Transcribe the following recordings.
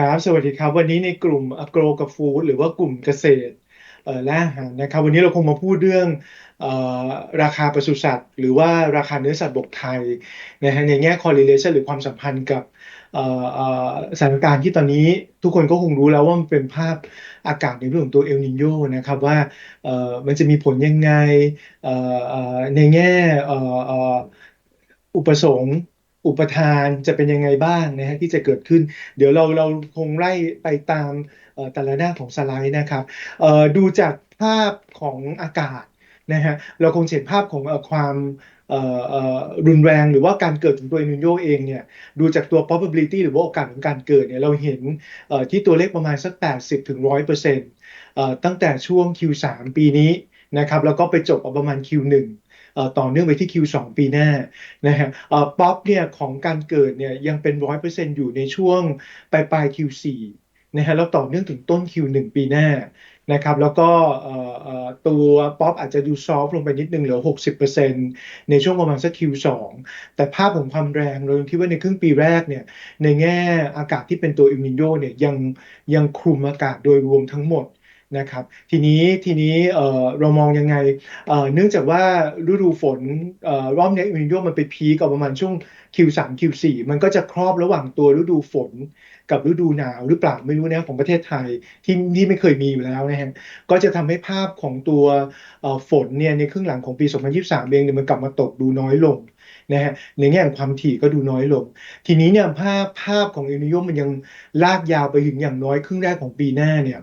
ครับ สวัสดีครับ วันนี้ในกลุ่ม Agro กับ Food หรือว่ากลุ่มเกษตรและอาหารนะครับ วันนี้เราคงมาพูดเรื่องออราคาปศุสัตว์ หรือว่าราคาเนื้อสัตว์บกไทยนะฮะในแง่ correlation หรือความสัมพันธ์กับสถานการณ์ที่ตอนนี้ทุกคนก็คงรู้แล้วว่ามันเป็นภาพอากาศในเรื่องของตัวเอลนิโยนะครับว่ามันจะมีผลยังไงในแง่อุปสงค์ อุปทานจะเป็นยังไงบ้างนะฮะที่จะเกิดขึ้น เดี๋ยวเราเราคงไล่ไปตามแต่ละหน้าของสไลด์นะครับดูจากภาพของอากาศนะฮะเราคงเห็นภาพของความรุนแรงหรือว่าการเกิดของตัวเอลนิโยเองเนี่ยดูจากตัว probability หรือว่าโอกาสของการเกิดเนี่ยเราเห็นที่ตัวเลขประมาณสัก 80ถึง100%ตั้งแต่ช่วง Q3 ปีนี้นะครับแล้วก็ไปจบประมาณ Q1 ต่อเนื่องไปที่ Q2 ปีหน้านะฮะป๊อปเนี่ยของการเกิดเนี่ยยังเป็น100%อยู่ในช่วงปลายปลาย Q4 นะฮะแล้วต่อเนื่องถึงต้น Q1 ปีหน้านะครับแล้วก็ตัวป๊อปอาจจะดูซอฟลงไปนิดนึงเหลือ 60%ในช่วงประมาณสัก Q2 แต่ภาพของความแรงเราคิดว่าในครึ่งปีแรกเนี่ยในแง่อากาศที่เป็นตัวอิลนิโยเนี่ยยังยังคลุมอากาศโดยรวมทั้งหมด นะครับทีนี้ทีนี้เเรามองยังไงเเนื่องจากว่าฤดูฝนอรอบนี้อินโยมันไปพีกับประมาณช่วง Q3 Q4 มันก็จะครอบระหว่างตัวฤดูฝนกับฤดูหนาวหรือเปล่าไม่รู้นะของประเทศไทยที่ที่ไม่เคยมีอยู่แล้วนะฮะก็จะทำให้ภาพของตัวฝนเนี่ยในครึ่งหลังของปี 2023 เองเนี่ยมันกลับมาตกดูน้อยลง นะฮะในแง่ของความถี่ก็ดูน้อยลง ทีนี้เนี่ยภาพภาพของเอลนิโยมันยังลากยาวไปถึงอย่างน้อยครึ่งแรกของปีหน้าเนี่ย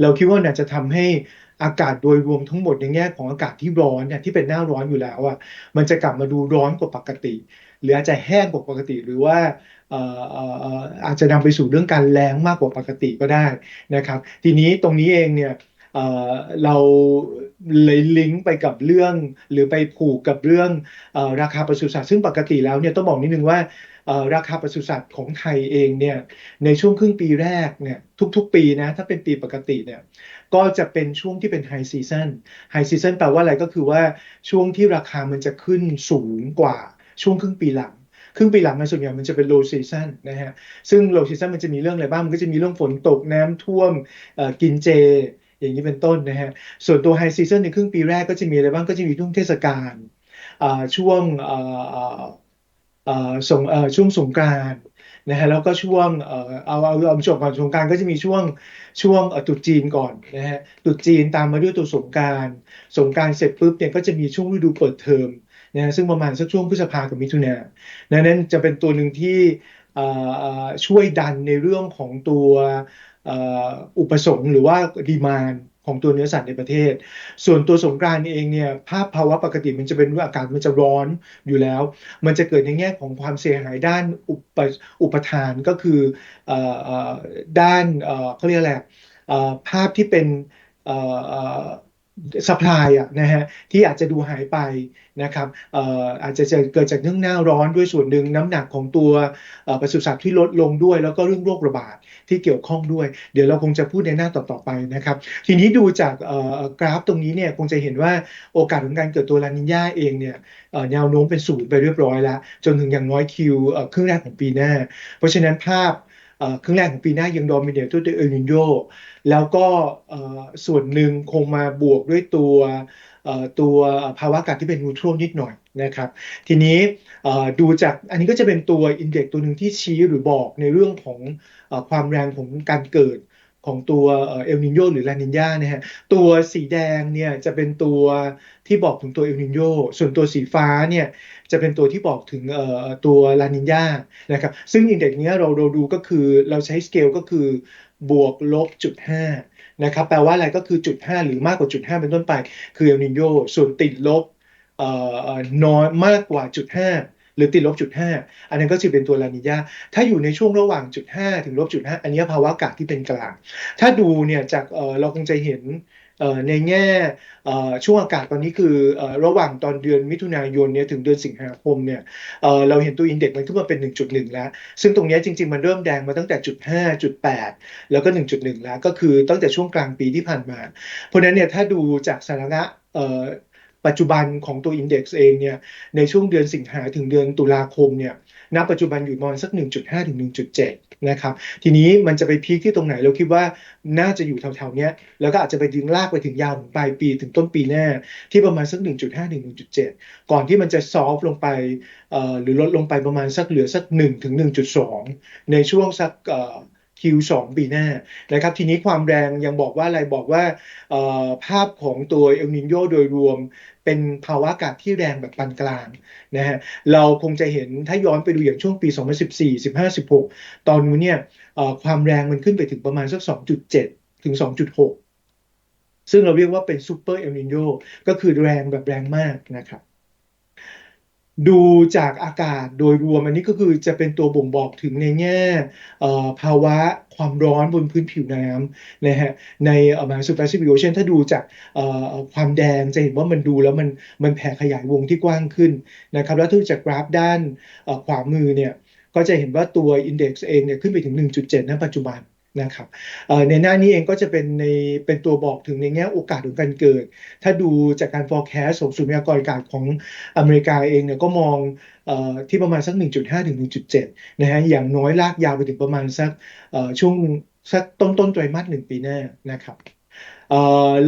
เราคิดว่าน่าจะทำให้อากาศโดยรวมทั้งหมดในแง่ของอากาศที่ร้อนเนี่ยที่เป็นหน้าร้อนอยู่แล้วอะมันจะกลับมาดูร้อนกว่าปกติ หรืออาจจะแห้งกว่าปกติหรือว่าอาจจะนำไปสู่เรื่องการแรงมากกว่าปกติก็ได้นะครับ ทีนี้ตรงนี้เองเนี่ย เราเลยลิงก์ไปกับเรื่อง หรือไปผูกกับเรื่องราคาปศุสัตว์ซึ่งปกติแล้วเนี่ยต้องบอกนิดนึงว่าราคาปศุสัตว์ของไทยเองเนี่ยในช่วงครึ่งปีแรกเนี่ยทุกๆ ปีนะถ้าเป็นปีปกติเนี่ยก็จะเป็นช่วงที่เป็นไฮซีซันไฮซีซันแปลว่าอะไรก็คือว่าช่วงที่ราคามันจะขึ้นสูงกว่าช่วงครึ่งปีหลังครึ่งปีหลังในส่วนใหญ่มันจะเป็น low season นะฮะซึ่ง low season มันจะมีเรื่องอะไรบ้างมันก็จะมีเรื่องฝนตกน้ำท่วมกินเจ อย่างนี้เป็นต้นนะฮะ ส่วนตัวไฮซีซันในครึ่งปีแรกก็จะมีอะไรบ้างก็จะมีช่วงเทศกาลช่วงส่งช่วงสงกรานนะฮะแล้วก็ช่วงเอาเอาเอาจบก่อนสงการก็จะมีช่วงช่วงตุดจีนก่อนนะฮะตุดจีนตามมาด้วยตัวสงการสงการเสร็จปุ๊บเนี่ยก็จะมีช่วงฤดูเปิดเทอมนะซึ่งประมาณสักช่วงพฤษภากับมิถุนานั้นจะเป็นตัวหนึ่งที่ช่วยดันในเรื่องของตัว อุปสงค์หรือว่าดีมานของตัวเนื้อสัตว์ในประเทศ ส่วนตัวสงกรานเองเนี่ยภาพภาวะปกติมันจะเป็นว่าอากาศมันจะร้อนอยู่แล้ว มันจะเกิดในแง่ของความเสียหายด้านอุปอุปทานก็คือด้านเขาเรียกอะไรภาพที่เป็น สป라이อะนะฮะที่อาจจะดูหายไปนะครับอออาจจะเกิดจากเรื่องหน้าร้อนด้วยส่วนหนึ่งน้ำหนักของตัวปศุสัตว์ที่ลดลงด้วย แล้วก็เรื่องโรคระบาดที่เกี่ยวข้องด้วย เดี๋ยวเราคงจะพูดในหน้าต่อๆไปนะครับ ทีนี้ดูจากกราฟตรงนี้เนี่ยคงจะเห็นว่าโอกาสของการเกิดตัวลานิญาเองเนี่ยแนวโน้มเป็นศูนย์ไปเรียบร้อยแล้ว จนถึงอย่างน้อยคิวครึ่งแรกของปีหน้า เพราะฉะนั้นภาพ ครึ่งแรกของปีหน้ายังโดมิเนตด้วยเอลนิโยแล้วก็ส่วนหนึ่งคงมาบวกด้วยตัวตัวภาวะอากาศที่เป็นนูโตรนิดหน่อยนะครับ ทีนี้ดูจากอันนี้ก็จะเป็นตัวอินเด็กตัวหนึ่งที่ชี้หรือบอกในเรื่องของความแรงของการเกิด ของตัวเอลนินโยหรือลานิญาเนะฮะตัวสีแดงเนี่ยจะเป็นตัวที่บอกถึงตัวเอลนินโยส่วนตัวสีฟ้าเนี่ยจะเป็นตัวที่บอกถึงตัวลานิญานะครับซึ่งอินเด็กซ์นี้เราเราดูก็คือเราใช้สเกลก็คือบวกลบจุดห้านะครับแปลว่าอะไรก็คือจุดห้าหรือมากกว่าจุดห้าเป็นต้นไป คือเอลนินโยส่วนติดลบน้อยมากกว่าจุดห้า หรือติดลบจุดห้าอันนั้นก็จะเป็นตัวลานิญาถ้าอยู่ในช่วงระหว่างจุดห้าถึงลบจุดห้าอันนี้ภาวะอากาศที่เป็นกลาง ถ้าดูเนี่ยจากเราคงจะเห็นในแง่ช่วงอากาศตอนนี้คือระหว่างตอนเดือนมิถุนายนเนี่ยถึงเดือนสิงหาคมเนี่ยเราเห็นตัวอินเด็กซ์มันขึ้นมาเป็น 1.1 แล้ว ซึ่งตรงนี้จริง ๆ มันเริ่มแดงมาตั้งแต่จุด5จุด8แล้วก็ 1.1 แล้ว ก็คือตั้งแต่ช่วงกลางปีที่ผ่านมา เพราะนั้นเนี่ยถ้าดูจากสถานะ ปัจจุบันของตัวอินเด็กซ์เองเนี่ยในช่วงเดือนสิงหาถึงเดือนตุลาคมเนี่ยณปัจจุบันอยู่มาณสัก 1.5 ถึง 1.7 นะครับ ทีนี้มันจะไปพีคที่ตรงไหนเราคิดว่าน่าจะอยู่แถวๆเนี้ยแล้วก็อาจจะไปดึงลากไปถึงยาวถึงปลายปีถึงต้นปีหน้า ที่ประมาณสัก 1.5 ถึง 1.7 ก่อนที่มันจะซอฟลงไปหรือลดลงไปประมาณสักเหลือสัก 1 ถึง 1.2 ในช่วงสัก Q2 ปีหน้านะครับทีนี้ความแรงยังบอกว่าอะไรบอกว่าภาพของตัวเอลนิโยโดยรวมเป็นภาวะอากาศที่แรงแบบปานกลางนะฮะเราคงจะเห็นถ้าย้อนไปดูอย่างช่วงปี 2014 15 16 ตอนนู้นเนี่ยความแรงมันขึ้นไปถึงประมาณสัก 2.7 ถึง 2.6 ซึ่งเราเรียกว่าเป็นซูเปอร์เอลนิโยก็คือแรงแบบแรงมากนะครับ ดูจากอากาศโดยรวมอันนี้ก็คือจะเป็นตัวบ่งบอกถึงในแง่ภาวะความร้อนบนพื้นผิวน้ำนะฮะในมหาสมุทรแปซิฟิกโอเชียนถ้าดูจากความแดงจะเห็นว่ามันดูแล้วมันมันแผ่ขยายวงที่กว้างขึ้นนะครับแล้วถ้าดูจากกราฟด้านขวามือเนี่ยก็จะเห็นว่าตัวอินเด็กซ์เองเนี่ยขึ้นไปถึง 1.7ณปัจจุบัน นะครับในหน้านี้เองก็จะเป็นในเป็นตัวบอกถึงในแง่โอกาสของการเกิด ถ้าดูจากการ forecast ของศูนย์พยากรณ์อากาศของอเมริกาเองเนี่ยก็มองที่ประมาณสัก 1.5 ถึง 1.7 นะฮะ อย่างน้อยลากยาวไปถึงประมาณสักช่วงสักต้นต้นไตรมาสหนึ่งปีหน้านะครับ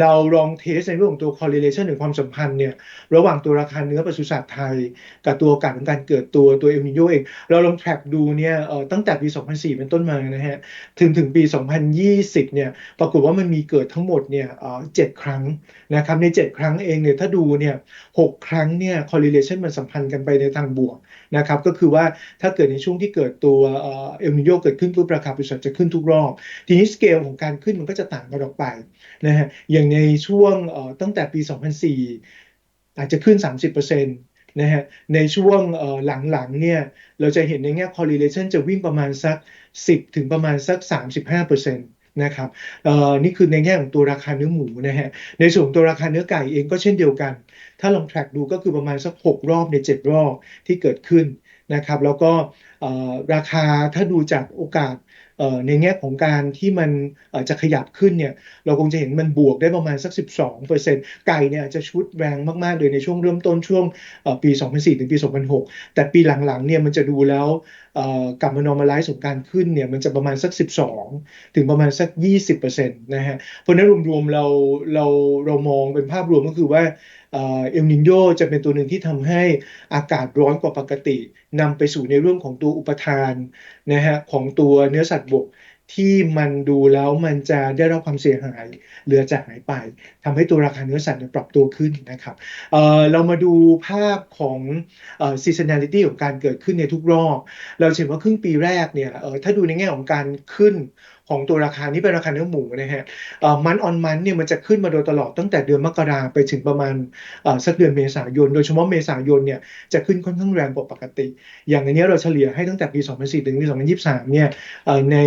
เราลองเทสในเรื่องของตัว correlation หรือความสัมพันธ์เนี่ยระหว่างตัวราคาเนื้อปศุสัตว์ไทย กับตัวโอกาสของการเกิดตัวตัวเอลนิโยเอง เราลอง track ดูเนี่ยตั้งแต่ปี 2004 เป็นต้นมานะฮะถึงถึงปี 2020 เนี่ยปรากฏว่ามันมีเกิดทั้งหมดเนี่ยเจ็ดครั้งนะครับใน 7 ครั้งเองเนี่ยถ้าดูเนี่ยหครั้งเนี่ย correlation มันสัมพันธ์กันไปในทางบวก นะครับก็คือว่าถ้าเกิดในช่วงที่เกิดตัวเอลนิโยเกิดขึ้นปุ๊บราคาปศุสัตว์จะขึ้นทุกรอบ ทีนี้สเกลของการขึ้นมันก็จะต่างกันออกไปนะฮะอย่างในช่วงตั้งแต่ปี 2004 อาจจะขึ้น 30%นะฮะในช่วงหลังๆเนี่ยเราจะเห็นในแง่ correlation จะวิ่งประมาณสัก 10 ถึงประมาณสัก 35%น นะครับนี่คือในแง่ของตัวราคาเนื้อหมูนะฮะในส่วนตัวราคาเนื้อไก่เองก็เช่นเดียวกัน ถ้าลองแทร็กดูก็คือประมาณสัก 6 รอบใน 7 รอบที่เกิดขึ้นนะครับแล้วก็ราคาถ้าดูจากโอกาส ในแง่ของการที่มันจะขยับขึ้นเนี่ยเราคงจะเห็นมันบวกได้ประมาณสัก 12%ไก่เนี่ยจะชุดแรงมากๆเลยในช่วงเริ่มต้นช่วงปี 2004 ถึงปี 2006 แต่ปีหลังๆเนี่ยมันจะดูแล้วกลับมา normalize ของการขึ้นเนี่ยมันจะประมาณสัก 12 ถึงประมาณสัก 20%นะฮะเพราะนั้นรวมๆเราเราเรามองเป็นภาพรวมก็คือว่า เอลนิโยจะเป็นตัวหนึ่งที่ทำให้อากาศร้อนกว่าปกตินำไปสู่ในเรื่องของตัวอุปทานนะฮะของตัวเนื้อสัตว์บกที่มันดูแล้วมันจะได้รับความเสียหายเหลือจากหายไปทำให้ตัวราคาเนื้อสัตว์ปรับตัวขึ้นนะครับเเรามาดูภาพของซีซัน a ลิตี้ของการเกิดขึ้นในทุกรอบ เราเห็นว่าครึ่งปีแรกเนี่ยถ้าดูในแง่ของการขึ้น ของตัวราคานี่เป็นราคาเนื้อหมูนะฮะมันออนมันเนี่ยมันจะขึ้นมาโดยตลอดตั้งแต่เดือนมกราไปถึงประมาณสักเดือนเมษายน โดยเฉพาะเมษายนเนี่ยจะขึ้นค่อนข้างแรงกว่าปกติ อย่างในนี้เราเฉลี่ยให้ตั้งแต่ปี 2004 ถึงปี 2023 เนี่ยใน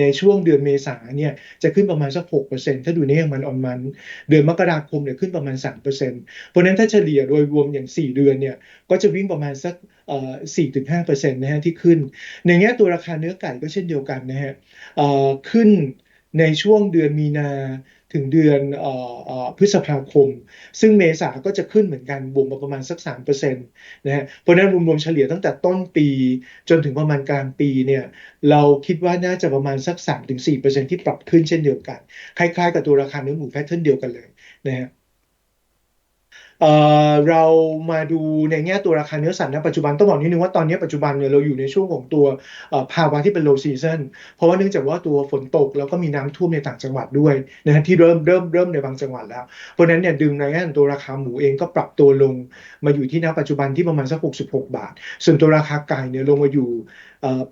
ในช่วงเดือนเมษาเนี่ยจะขึ้นประมาณสัก 6%ถ้าดูในอย่างมันออนมัน เดือนมกราคมเนี่ยขึ้นประมาณ 3%เพราะนั้นถ้าเฉลี่ยโดยรวมอย่าง 4 เดือนเนี่ยก็จะวิ่งประมาณสัก4-5%นะฮะที่ขึ้น ในแง่ตัวราคาเนื้อไก่ก็เช่นเดียวกันนะฮะ ขึ้นในช่วงเดือนมีนาถึงเดือนพฤษภาคม ซึ่งเมษาก็จะขึ้นเหมือนกันบวกมาประมาณสัก 3%นะฮะเพราะนั้นรวมๆเฉลี่ยตั้งแต่ต้นปีจนถึงประมาณกลางปีเนี่ยเราคิดว่าน่าจะประมาณสัก 3-4%ที่ปรับขึ้นเช่นเดียวกัน คล้ายๆกับตัวราคาเนื้อหมูแพทเทิร์นเดียวกันเลยนะฮะ เรามาดูในแง่ตัวราคาเนื้อสัตว์ณปัจจุบันต้องบอกนิดนึงว่าตอนนี้ปัจจุบันเนี่ยเราอยู่ในช่วงของตัวภาวะที่เป็น low season เพราะว่าเนื่องจากว่าตัวฝนตกแล้วก็มีน้ำท่วมในต่างจังหวัดด้วยนะฮะที่เริ่มเริ่มเริ่มในบางจังหวัดแล้ว เพราะนั้นเนี่ยดึงในแง่ตัวราคาหมูเองก็ปรับตัวลงมาอยู่ที่ณปัจจุบันที่ประมาณสัก 66 บาท ส่วนตัวราคาไก่เนี่ยลงมาอยู่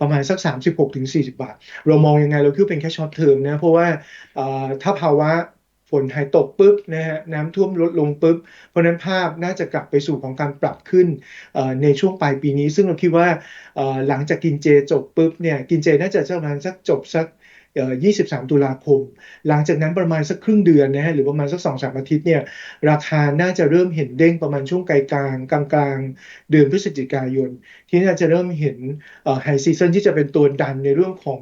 ประมาณสัก 36-40 บาท เรามองยังไงเราคิดเป็นแค่ช็อตเทอมนะเพราะว่าถ้าภาวะ ฝนหายตกปุ๊บนะฮะน้ำท่วมลดลงปุ๊บ เพราะนั้นภาพน่าจะกลับไปสู่ของการปรับขึ้นในช่วงปลายปีนี้ ซึ่งเราคิดว่าหลังจากกินเจจบปุ๊บเนี่ยกินเจน่าจะประมาณสักจบสัก23 ตุลาคม หลังจากนั้นประมาณสักครึ่งเดือนนะฮะหรือประมาณสัก 2-3 อาทิตย์เนี่ยราคาน่าจะเริ่มเห็นเด้งประมาณช่วงกลางกลางกลางกลางเดือนพฤศจิกายน ที่น่าจะเริ่มเห็นไฮซีซันที่จะเป็นตัวดันในเรื่องของ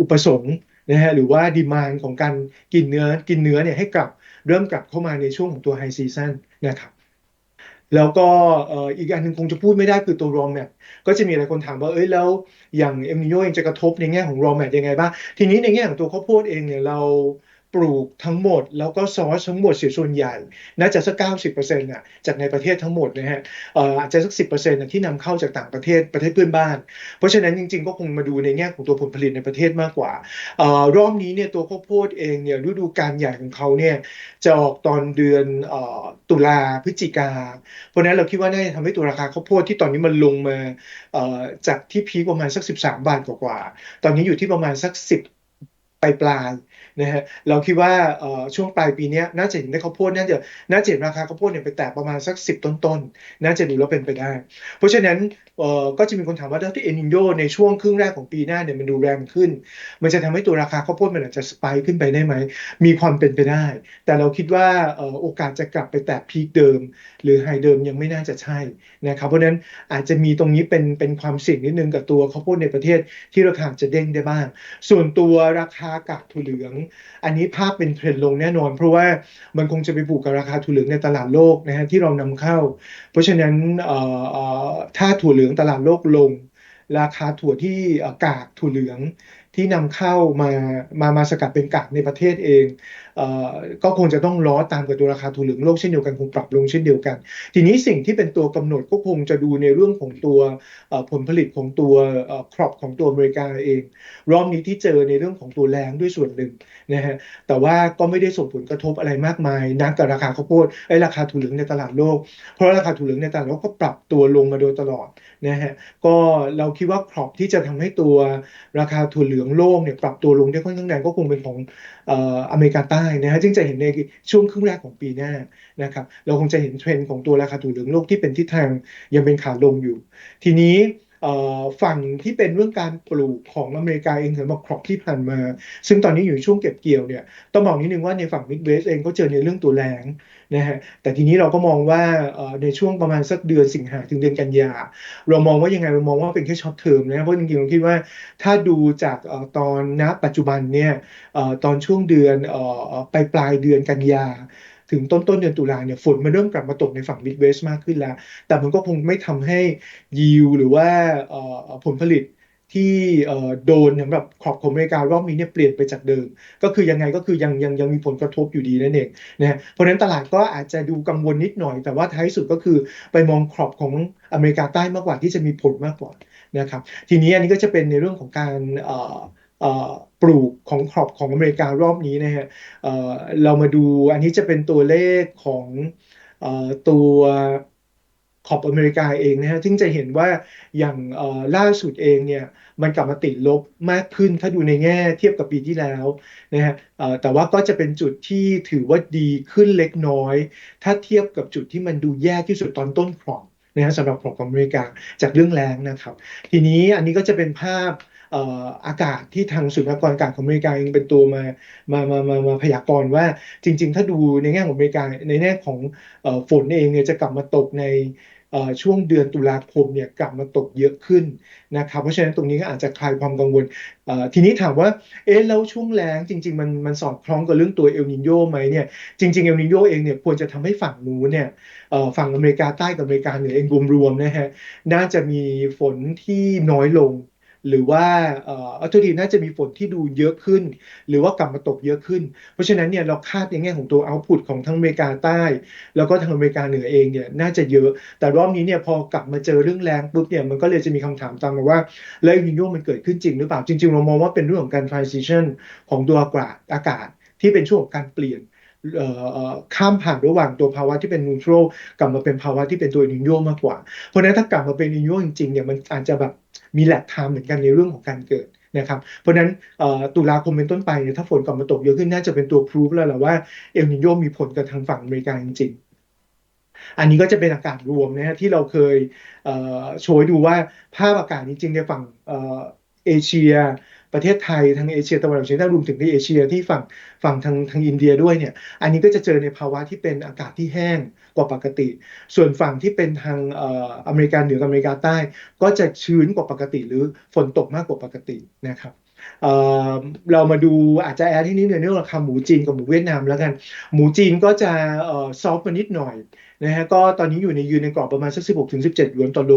อุปสงค์ นะฮะหรือว่าดีมานของการกินเนื้อกินเนื้อเนี่ยให้กลับเริ่มกลับเข้ามาในช่วงของตัวไฮซีซันนะครับแล้วก็อีกอันหนึ่งคงจะพูดไม่ได้คือตัวรอแมทก็จะมีหลายคนถามว่าเอ้ยแล้วอย่างเอมนิโยเองจะกระทบในแง่ของรอแมทยังไงบ้างทีนี้ในแง่ของตัวข้าวโพดเองเนี่ยเรา ปลูกทั้งหมด แล้วก็ซอสทั้งหมดเสียส่วนใหญ่ น่าจะสักเก้าสิบเปอร์เซ็นต์่ะจากในประเทศทั้งหมดนะฮะอาจจะสักสิบเปอร์เซ็นต์ที่นำเข้าจากต่างประเทศประเทศเพื่อนบ้าน เพราะฉะนั้นจริงๆ ก็คงมาดูในแง่ของตัวผลผลิตในประเทศมากกว่ารอบนี้เนี่ยตัวข้าวโพดเองเนี่ยฤดูการใหญ่ของเขาเนี่ยจะออกตอนเดือนตุลาพฤศจิกา เพราะนั้นเราคิดว่าน่าจะทำให้ตัวราคาข้าวโพดที่ตอนนี้มันลงมาจากที่พีคประมาณสัก 13 บาทกว่าๆตอนนี้อยู่ที่ประมาณสัก 10ปลายปลาย นะฮะเราคิดว่าช่วงปลายปีนี้น่าจะเห็นได้ข้าวโพดน่าจะน่าจะเห็นราคาข้าวโพดเนี่ยไปแตะประมาณสักสิบต้นๆ น่าจะดูแล้วเป็นไปได้ เพราะฉะนั้นก็จะมีคนถามว่าถ้าที่เอนิโยในช่วงครึ่งแรกของปีหน้าเนี่ยมันดูแรงขึ้น มันจะทำให้ตัวราคาข้าวโพดมันอาจจะสไปขึ้นไปได้ไหม มีความเป็นไปได้ แต่เราคิดว่าโอกาสจะกลับไปแตะพีคเดิม หรือไฮเดิมยังไม่น่าจะใช่นะครับเพราะฉะนั้นอาจจะมีตรงนี้เป็นเป็นความเสี่ยงนิดนึงกับตัวข้าวโพดในประเทศที่ราคาจะเด้งได้บ้าง ส่วนตัวราคากากถั่วเหลืองอันนี้ภาพเป็นเทรนด์ลงแน่นอน เพราะว่ามันคงจะไปผูกกับราคาถั่วเหลืองในตลาดโลกนะฮะที่เรานำเข้า เพราะฉะนั้นถ้าถั่วเหลืองตลาดโลกลง ราคาถั่วที่กากถั่วเหลือง ที่นำเข้ามามามาสกัดเป็นกากในประเทศเองก็คงจะต้องล้อตามกับตัวราคาถั่วเหลืองโลกเช่นเดียวกันคงปรับลงเช่นเดียวกัน ทีนี้สิ่งที่เป็นตัวกำหนดก็คงจะดูในเรื่องของตัวผลผลิตของตัวครอปของตัวอเมริกาเอง รอบนี้ที่เจอในเรื่องของตัวแรงด้วยส่วนหนึ่งนะฮะแต่ว่าก็ไม่ได้ส่งผลกระทบอะไรมากมายนักกับราคาข้าวโพดไอ้ราคาถั่วเหลืองในตลาดโลก เพราะราคาถั่วเหลืองในตลาดโลกก็ปรับตัวลงมาโดยตลอด นะฮะก็เราคิดว่าครอปที่จะทำให้ตัวราคาถั่วเหลืองโลกเนี่ยปรับตัวลงได้ค่อนข้างแรงก็คงเป็นของอเมริกาใต้นะฮะจึงจะเห็นในช่วงครึ่งแรกของปีหน้านะครับเราคงจะเห็นเทรนด์ของตัวราคาถั่วเหลืองโลกที่เป็นทิศทางยังเป็นขาลงอยู่ ทีนี้ ฝั่งที่เป็นเรื่องการปลูกของอเมริกาเองสำหรับครอปที่ผ่านมา ซึ่งตอนนี้อยู่ช่วงเก็บเกี่ยวเนี่ยต้องบอกนิดนึงว่าในฝั่งมิดเวสเองก็เจอในเรื่องตัวแรงนะฮะแต่ทีนี้เราก็มองว่าในช่วงประมาณสักเดือนสิงหาถึงเดือนกันยา เรามองว่ายังไงเรามองว่าเป็นแค่ช็อตเทอมนะเพราะจริงๆเราคิดว่าถ้าดูจากตอนณปัจจุบันเนี่ยตอนช่วงเดือนปลายปลายเดือนกันยา ถึงต้นต้นเดือนตุลาเนี่ยฝนมันเริ่มกลับมาตกในฝั่งมิดเวสมากขึ้นแล้ว แต่มันก็คงไม่ทำให้ยิวหรือว่าผลผลิตที่โดนสำหรับขอบของอเมริการอบนี้เนี่ยเปลี่ยนไปจากเดิม ก็คือยังไงก็คือยังยังยังมีผลกระทบอยู่ดีนั่นเองนะเพราะฉะนั้นตลาดก็อาจจะดูกังวลนิดหน่อย แต่ว่าท้ายสุดก็คือไปมองขอบของอเมริกาใต้มากกว่าที่จะมีผลมากกว่านะครับทีนี้อันนี้ก็จะเป็นในเรื่องของการ ปลูกของครอบของอเมริการอบนี้นะฮะเรามาดูอันนี้จะเป็นตัวเลขของตัวขอบอเมริกาเองนะฮะซึ่งจะเห็นว่าอย่างล่าสุดเองเนี่ยมันกลับมาติดลบมากขึ้นถ้าดูในแง่เทียบกับปีที่แล้วนะฮะแต่ว่าก็จะเป็นจุดที่ถือว่าดีขึ้นเล็กน้อย ถ้าเทียบกับจุดที่มันดูแย่ที่สุดตอนต้นครอบนะฮะสำหรับของอเมริกาจากเรื่องแรงนะครับ ทีนี้อันนี้ก็จะเป็นภาพ อากาศที่ทางสุนทรกรอากาศของอเมริกาเองเป็นตัวมามามามามาพยากรณ์ว่าจริง ๆ ถ้าดูในแง่ของอเมริกาในแง่ของฝนเองเนี่ยจะกลับมาตกในช่วงเดือนตุลาคมเนี่ยกลับมาตกเยอะขึ้นนะครับเพราะฉะนั้นตรงนี้ก็อาจจะคลายความกังวล ทีนี้ถามว่าเอ๊ะแล้วช่วงแล้งจริง ๆ มันมันสอดคล้องกับเรื่องตัวเอลนิโยไหมเนี่ยจริงๆเอลนิโยเองเนี่ยควรจะทำให้ฝั่งนู้นเนี่ยฝั่งอเมริกาใต้กับอเมริกาเหนือเองรวมๆนะฮะน่าจะมีฝนที่น้อยลง หรือว่าอัลตดีน่าจะมีฝนที่ดูเยอะขึ้น หรือว่ากลับมาตกเยอะขึ้น เพราะฉะนั้นเนี่ยเราคาดในแง่ของตัวเอาต์พุตของทั้งอเมริกาใต้ แล้วก็ทางอเมริกาเหนือเองเนี่ยน่าจะเยอะ แต่รอบนี้เนี่ยพอกลับมาเจอเรื่องแรงปุ๊บเนี่ยมันก็เลยจะมีคำถามตามมาว่าแล้วอินโยมันเกิดขึ้นจริงหรือเปล่าจริงๆเรามองว่าเป็นเรื่องของการ transition ของตัวอากาศอากาศที่เป็นช่วงของการเปลี่ยนข้ามผ่านระหว่างตัวภาวะที่เป็นนูโตรกลับมาเป็นภาวะที่เป็นตัวนิโยมากกว่า เพราะนั้นถ้ากลับมาเป็นนิโยจริงๆเนี่ยมันอาจจะแบบ มีแลกไทม์เหมือนกันในเรื่องของการเกิดนะครับ เพราะนั้นตุลาคมเป็นต้นไปเนี่ยถ้าฝนกลับมาตกเยอะขึ้นน่าจะเป็นตัวพรูฟแล้วแหละว่าเอลนิโยมีผลกับทางฝั่งอเมริกาจริงอันนี้ก็จะเป็นอากาศรวมนะฮะที่เราเคยโชว์ดูว่าภาพอากาศจริงๆในฝั่งเอเชีย ประเทศไทยทางเอเชียตะวันออกเฉียงใต้รวมถึงในเอเชียที่ฝั่งฝั่งทางทางอินเดียด้วยเนี่ยอันนี้ก็จะเจอในภาวะที่เป็นอากาศที่แห้งกว่าปกติ ส่วนฝั่งที่เป็นทางอเมริกาเหนือกับอเมริกาใต้ ก็จะชื้นกว่าปกติ หรือฝนตกมากกว่าปกตินะครับเรามาดูอาจจะแอดที่นี้ในเรื่องราคาหมูจีนกับหมูเวียดนามแล้วกัน หมูจีนก็จะซอฟต์มานิดหน่อยนะฮะก็ตอนนี้อยู่ในยืนในกรอบประมาณสัก 16ถึง17หยวนต่อโล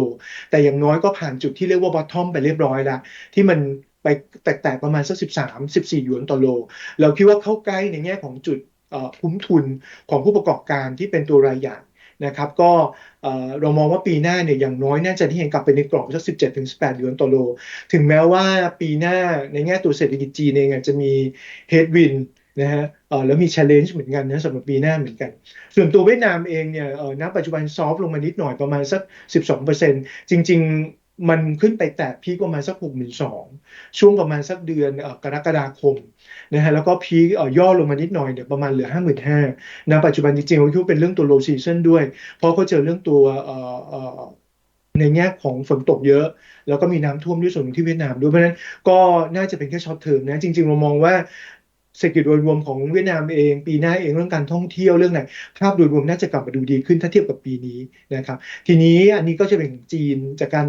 แต่อย่างน้อยก็ผ่านจุดที่เรียกว่า bottom ไปเรียบร้อยแล้ว ที่มัน ไปแตะๆประมาณสัก 13 14 หยวนต่อโล เราคิดว่าเข้าใกล้ในแง่ของจุดคุ้มทุนของผู้ประกอบการที่เป็นตัวรายใหญ่นะครับก็เรามองว่าปีหน้าเนี่ยอย่างน้อยน่าจะได้เห็นกลับไปในกรอบสัก 17ถึง18 หยวนต่อโล ถึงแม้ว่าปีหน้าในแง่ตัวเศรษฐกิจจีนเองจะมี headwind นะฮะแล้วมี challenge เหมือนกันนะสำหรับปีหน้าเหมือนกัน ส่วนตัวเวียดนามเองเนี่ยณปัจจุบันซอฟลงมานิดหน่อยประมาณสัก 12%จริง ๆ มันขึ้นไปแตะพีคประมาณสัก62,000ช่วงประมาณสักเดือนกรกฎาคมนะฮะแล้วก็พีคย่อลงมานิดหน่อยเนี่ยประมาณเหลือ55,000ณปัจจุบันจริงๆเราคิดเป็นเรื่องตัว low season ด้วย เพราะเขาเจอเรื่องตัวในแง่ของฝนตกเยอะ แล้วก็มีน้ำท่วมด้วยส่วนหนึ่งที่เวียดนามด้วยเพราะฉะนั้นก็น่าจะเป็นแค่ช็อตเทอมนะจริงๆเรามองว่า เศรษฐกิจโดยรวมของเวียดนามเอง ปีหน้าเองเรื่องการท่องเที่ยวเรื่องไหนภาพโดยรวมน่าจะกลับมาดูดีขึ้นถ้าเทียบกับปีนี้นะครับ ทีนี้อันนี้ก็จะเป็นของจีนจากการ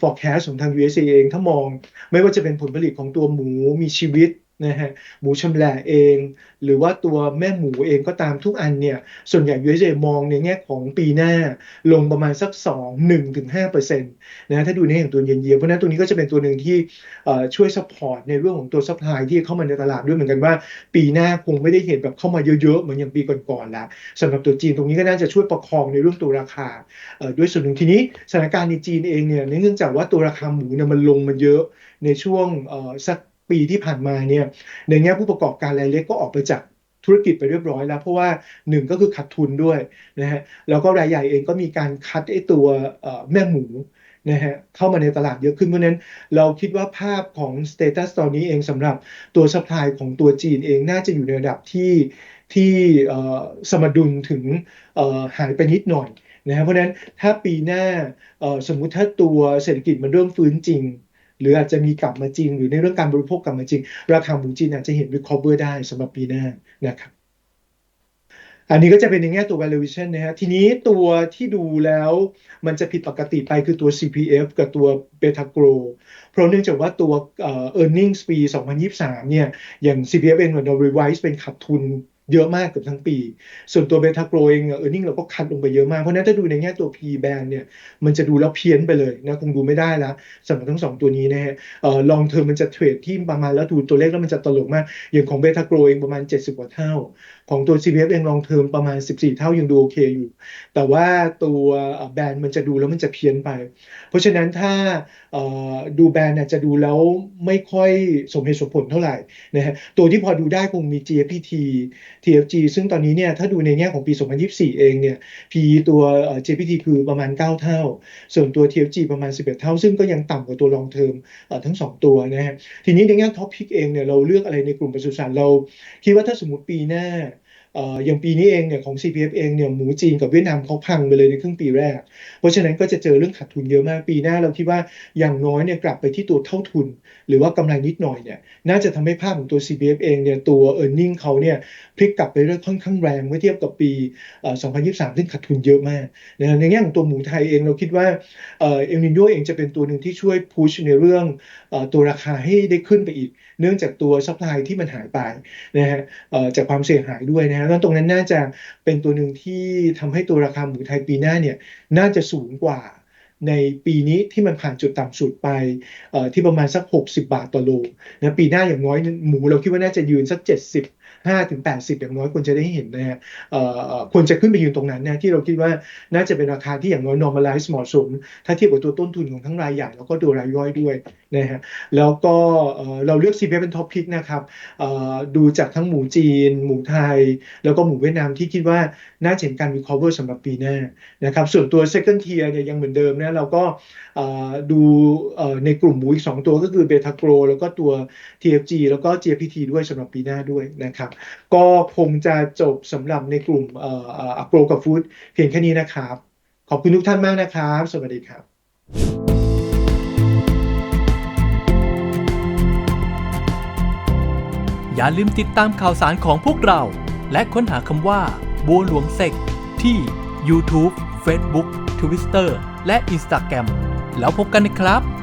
forecast ของทาง USA เองถ้ามอง ไม่ว่าจะเป็นผลผลิตของตัวหมูมีชีวิต นะฮะหมูชำแหละเอง หรือว่าตัวแม่หมูเองก็ตามทุกอันเนี่ย ส่วนใหญ่ USA มองในแง่ของปีหน้าลงประมาณสัก 2 1ถึง5%นะถ้าดูในอย่างตัวเยียร์เพราะฉะนั้นตัวนี้ก็จะเป็นตัวหนึ่งที่ช่วยซัพพอร์ตในเรื่องของตัวซัพพลายที่เข้ามาในตลาดด้วยเหมือนกันว่า ปีหน้าคงไม่ได้เห็นแบบเข้ามาเยอะๆ เหมือนอย่างปีก่อนๆแล้วสำหรับตัวจีนตรงนี้ก็น่าจะช่วยประคองในเรื่องตัวราคาด้วยส่วนหนึ่งทีนี้สถานการณ์ในจีนเองเนี่ยเนื่องจากว่าตัวราคาหมูเนี่ยมันลงมาเยอะในช่วงสัก ปีที่ผ่านมาเนี่ยในแง่ผู้ประกอบการรายเล็กก็ออกไปจากธุรกิจไปเรียบร้อยแล้ว เพราะว่าหนึ่งก็คือขาดทุนด้วยนะฮะแล้วก็รายใหญ่เองก็มีการคัดไอ้ตัวแม่หมูนะฮะเข้ามาในตลาดเยอะขึ้นเพราะนั้นเราคิดว่าภาพของสเตตัสตอนนี้เองสำหรับตัวซัพพลายของตัวจีนเองน่าจะอยู่ในระดับที่ที่สมดุลถึงหายไปนิดหน่อยนะครับเพราะนั้นถ้าปีหน้าสมมุติถ้าตัวเศรษฐกิจมันเริ่มฟื้นจริง หรืออาจจะมีกลับมาจริง หรือในเรื่องการบริโภคกลับมาจริง ราคาหมูจีนอาจจะเห็น recover ได้สำหรับปีหน้านะครับอันนี้ก็จะเป็นในแง่ตัว valuation นะฮะ ทีนี้ตัวที่ดูแล้วมันจะผิดปกติไปคือตัว CPF กับตัว Beta Grow เพราะเนื่องจากว่าตัว earnings ปี 2023 เนี่ย อย่าง CPF เองเรา revise เป็นขาดทุน เยอะมากเกือบทั้งปี ส่วนตัวเบต้าโกรเองเออร์เน็งเราก็คัดลงไปเยอะมาก เพราะนั้นถ้าดูในแง่ตัว P band เนี่ย มันจะดูแล้วเพี้ยนไปเลยนะคงดูไม่ได้ละสำหรับทั้งสองตัวนี้นะฮะเอ่อ long term มันจะเทรดที่ประมาณแล้วดูตัวเลขแล้วมันจะตลกมาก อย่างของเบต้าโกลเองประมาณ 70 กว่าเท่าของตัว CPF เอง long term ประมาณ 14 เท่ายังดูโอเคอยู่ แต่ว่าตัวแบรนด์มันจะดูแล้วมันจะเพี้ยนไป เพราะฉะนั้นถ้าดูแบรนด์เนี่ยจะดูแล้วไม่ค่อยสมเหตุสมผลเท่าไหร่นะฮะตัวที่พอดูได้คงมี GFPT TFG ซึ่งตอนนี้เนี่ยถ้าดูในแง่ของปี 2024 เองเนี่ย PE ตัว GPT คือประมาณ 9 เท่า ส่วนตัว TFG ประมาณ 11 เท่า ซึ่งก็ยังต่ำกว่าตัว long term เอ่อทั้ง 2 ตัวนะฮะทีนี้ในแง่ top pick เองเนี่ยเราเลือกอะไรในกลุ่มปศุสัตว์เราคิดว่าถ้าสมมติปีหน้า อย่างปีนี้เองเนี่ยของ CPF เองเนี่ยหมูจีนกับเวียดนามเขาพังไปเลยในครึ่งปีแรก เพราะฉะนั้นก็จะเจอเรื่องขาดทุนเยอะมากปีหน้าเราคิดว่าอย่างน้อยเนี่ยกลับไปที่ตัวเท่าทุน หรือว่ากำไรนิดหน่อยเนี่ยน่าจะทำให้ภาพของตัว CPF เองเนี่ยตัว e a r n i n g เขาเนี่ยพลิกกลับไปเรื่องค่อนข้างแรงเมื่อเทียบกับปี 2023 ซึ่งขาดทุนเยอะมากนะในแง่ของตัวหมูไทยเองเราคิดว่าเอ่อเอลนิโยเองจะเป็นตัวหนึ่งที่ช่วยพุชในเรื่องอตัวราคาให้ได้ขึ้นไปอีกเนื่องจากตัวซัพพลายที่มันหายไปนะฮะจากความเสียหายด้วยนะฮะแล้วตรงนั้นน่าจะเป็นตัวหนึ่งที่ทำให้ตัวราคาหมูไทยปีหน้าเนี่ยน่าจะสูงกว่าในปีนี้ที่มันผ่านจุดต่ำสุดไปที่ประมาณสัก 60 บาทต่อโลนะปีหน้าอย่างน้อยหมูเราคิดว่าน่าจะยืนสัก 70 5ถึง80 อย่างน้อยควรจะได้เห็นนะฮะควรจะขึ้นไปยืนตรงนั้นนะที่เราคิดว่าน่าจะเป็นราคาที่อย่างน้อย normalize เหมาะสม ถ้าเทียบกับตัวต้นทุนของทั้งรายใหญ่แล้วก็ตัวรายย่อยด้วยนะฮะแล้วก็เราเลือก CPF เป็นท็อปพิกนะครับดูจากทั้งหมูจีน หมูไทย แล้วก็หมูเวียดนามที่คิดว่าน่าจะเห็นการ recover สำหรับปีหน้านะครับส่วนตัว second tier เนี่ยยังเหมือนเดิมนะเราก็ดูในกลุ่มหมูอีก 2 ตัวก็คือ Beta Grow แล้วก็ตัว TFG แล้วก็ JPT ด้วยสำหรับปีหน้าด้วยนะครับก็คงจะจบสำหรับในกลุ่มเอ่อเอ่อ Agro กับ Food เพียงแค่นี้นะครับ ขอบคุณทุกท่านมากนะครับ สวัสดีครับอย่าลืมติดตามข่าวสารของพวกเรา และค้นหาคำว่า บัวหลวงเซกที่ YouTube Facebook Twitter และ Instagram แล้วพบกันนะครับ